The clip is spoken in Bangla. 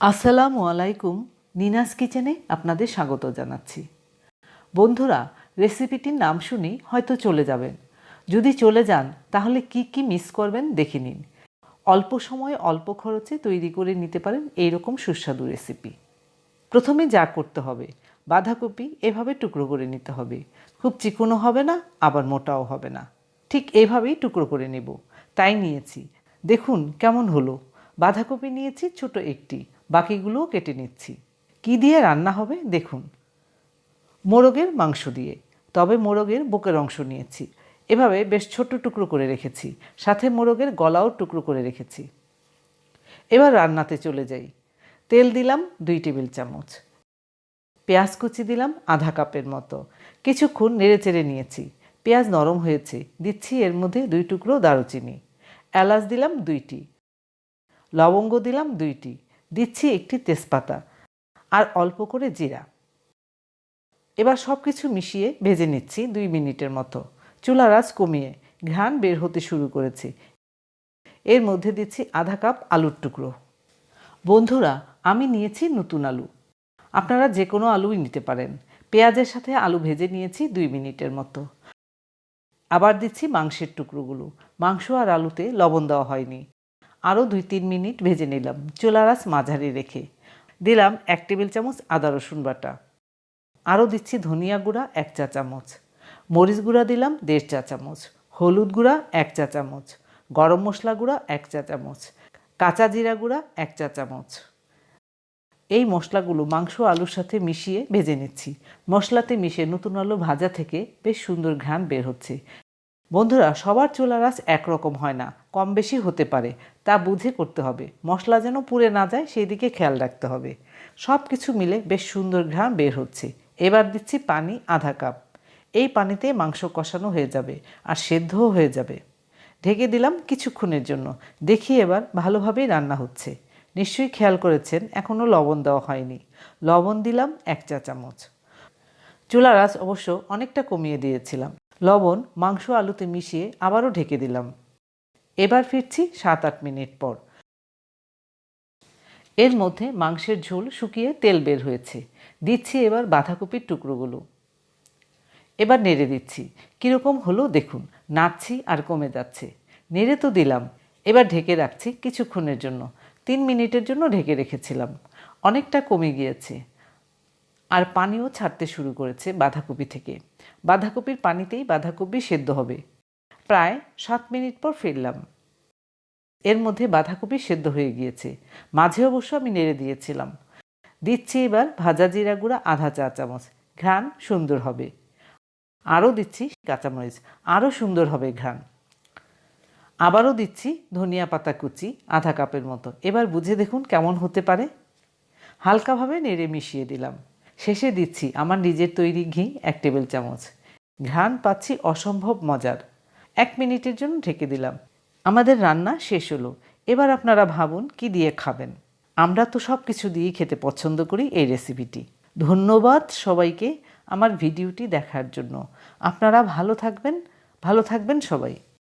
আসসালামু আলাইকুম, নিনাস কিচেনে আপনাদের স্বাগত জানাচ্ছি। বন্ধুরা, রেসিপিটির নাম শুনেই হয়তো চলে যাবেন। যদি চলে যান, তাহলে কি কি মিস করবেন দেখে নিন। অল্প সময়ে অল্প খরচে তৈরি করে নিতে পারেন এইরকম সুস্বাদু রেসিপি। প্রথমে যা করতে হবে, বাঁধাকপি এভাবে টুকরো করে নিতে হবে। খুব চিকনো হবে না, আবার মোটাও হবে না। ঠিক এভাবেই টুকরো করে নেব। তাই নিয়েছি। দেখুন কেমন হলো। বাঁধাকপি নিয়েছি ছোট একটি বাকিগুলোও কেটে নিচ্ছি। কি দিয়ে রান্না হবে দেখুন। মোরগের মাংস দিয়ে, তবে মোরগের বুকের অংশ নিয়েছি। এভাবে বেশ ছোট টুকরো করে রেখেছি, সাথে মোরগের গলাও টুকরো করে রেখেছি। এবার রান্নাতে চলে যাই। তেল দিলাম দুই টেবিল চামচ। পেঁয়াজ কুচি দিলাম আধা কাপের মতো। কিছুক্ষণ নেড়ে চেড়ে নিয়েছি। পেঁয়াজ নরম হয়েছে, দিচ্ছি এর মধ্যে দুই টুকরো দারুচিনি। এলাচ দিলাম দুইটি। লবঙ্গ দিলাম দুইটি। দিচ্ছি একটি তেজপাতা আর অল্প করে জিরা। এবার সব কিছু মিশিয়ে ভেজে নিচ্ছি দুই মিনিটের মতো। চুলার আঁচ কমিয়ে ঘ্রাণ বের হতে শুরু করেছি। এর মধ্যে দিচ্ছি আধা কাপ আলুর টুকরো। বন্ধুরা, আমি নিয়েছি নতুন আলু। আপনারা যে কোনো আলুই নিতে পারেন। পেঁয়াজের সাথে আলু ভেজে নিয়েছি দুই মিনিটের মতো। আবার দিচ্ছি মাংসের টুকরোগুলো। মাংস আর আলুতে লবণ দেওয়া হয়নি। আরও দুই তিন মিনিট ভেজে নিলাম। চুলারাস মাঝারি রেখে দিলাম এক টেবিল চামচ আদা রসুন বাটা। আরও দিচ্ছি ধনিয়া গুঁড়া এক চা চামচ। মরিচ গুঁড়া দিলাম দেড় চা চামচ। হলুদ গুঁড়া এক চা চামচ। গরম মশলা গুঁড়া এক চা চামচ। কাঁচা জিরা গুঁড়া এক চা চামচ। এই মশলাগুলো মাংস আলুর সাথে মিশিয়ে ভেজে নিচ্ছি। মশলাতে মিশিয়ে নতুন আলু ভাজা থেকে বেশ সুন্দর ঘ্রাণ বের হচ্ছে। বন্ধুরা, সবার চুলার আঁচ একরকম হয় না, কম বেশি হতে পারে, তা বুঝে করতে হবে। মশলা যেন পুড়ে না যায়, সেই দিকে খেয়াল রাখতে হবে। সব কিছু মিলে বেশ সুন্দর ঘ্রাণ বের হচ্ছে। এবার দিচ্ছি পানি আধা কাপ। এই পানিতে মাংস কষানো হয়ে যাবে আর সেদ্ধও হয়ে যাবে। ঢেকে দিলাম কিছুক্ষণের জন্য। দেখি এবার ভালোভাবেই রান্না হচ্ছে। নিশ্চয়ই খেয়াল করেছেন, এখনও লবণ দেওয়া হয়নি। লবণ দিলাম এক চা চামচ। চুলার আঁচ অবশ্য অনেকটা কমিয়ে দিয়েছিলাম। লবণ মাংস আলুতে মিশিয়ে আবারও ঢেকে দিলাম। এবার ফিরছি সাত আট মিনিট পর। এর মধ্যে মাংসের ঝোল শুকিয়ে তেল বের হয়েছে। দিচ্ছি এবার বাঁধাকপির টুকরোগুলো। এবার নেড়ে দিচ্ছি। কীরকম হলো দেখুন, নাড়ছি আর কমে যাচ্ছে। নেড়ে তো দিলাম। এবার ঢেকে রাখছি কিছুক্ষণের জন্য। তিন মিনিটের জন্য ঢেকে রেখেছিলাম। অনেকটা কমে গিয়েছে। আর পানিও ছাড়তে শুরু করেছে বাঁধাকপি থেকে। বাঁধাকপির পানিতেই বাঁধাকপি সেদ্ধ হবে। প্রায় সাত মিনিট পর ফিরলাম। এর মধ্যে বাঁধাকপি সেদ্ধ হয়ে গিয়েছে। মাঝে অবশ্য আমি নেড়ে দিয়েছিলাম। দিচ্ছি এবার ভাজা জিরা গুঁড়া আধা চা চামচ। ঘ্রাণ সুন্দর হবে। আরও দিচ্ছি কাঁচামরিচ। আরও সুন্দর হবে ঘ্রাণ। আবারও দিচ্ছি ধনিয়া পাতা কুচি আধা কাপের মতো। এবার বুঝে দেখুন কেমন হতে পারে। হালকাভাবে নেড়ে মিশিয়ে দিলাম। শেষে দিচ্ছি আমার নিজের তৈরি ঘি, এক টেবিল চামচ। ঘ্রাণ পাচ্ছি অসম্ভব মজার। এক মিনিটের জন্য ঢেকে দিলাম। আমাদের রান্না শেষ হলো। এবার আপনারা ভাবুন কি দিয়ে খাবেন। আমরা তো সব কিছু দিয়েই খেতে পছন্দ করি এই রেসিপিটি। ধন্যবাদ সবাইকে আমার ভিডিওটি দেখার জন্য। আপনারা ভালো থাকবেন। ভালো থাকবেন সবাই।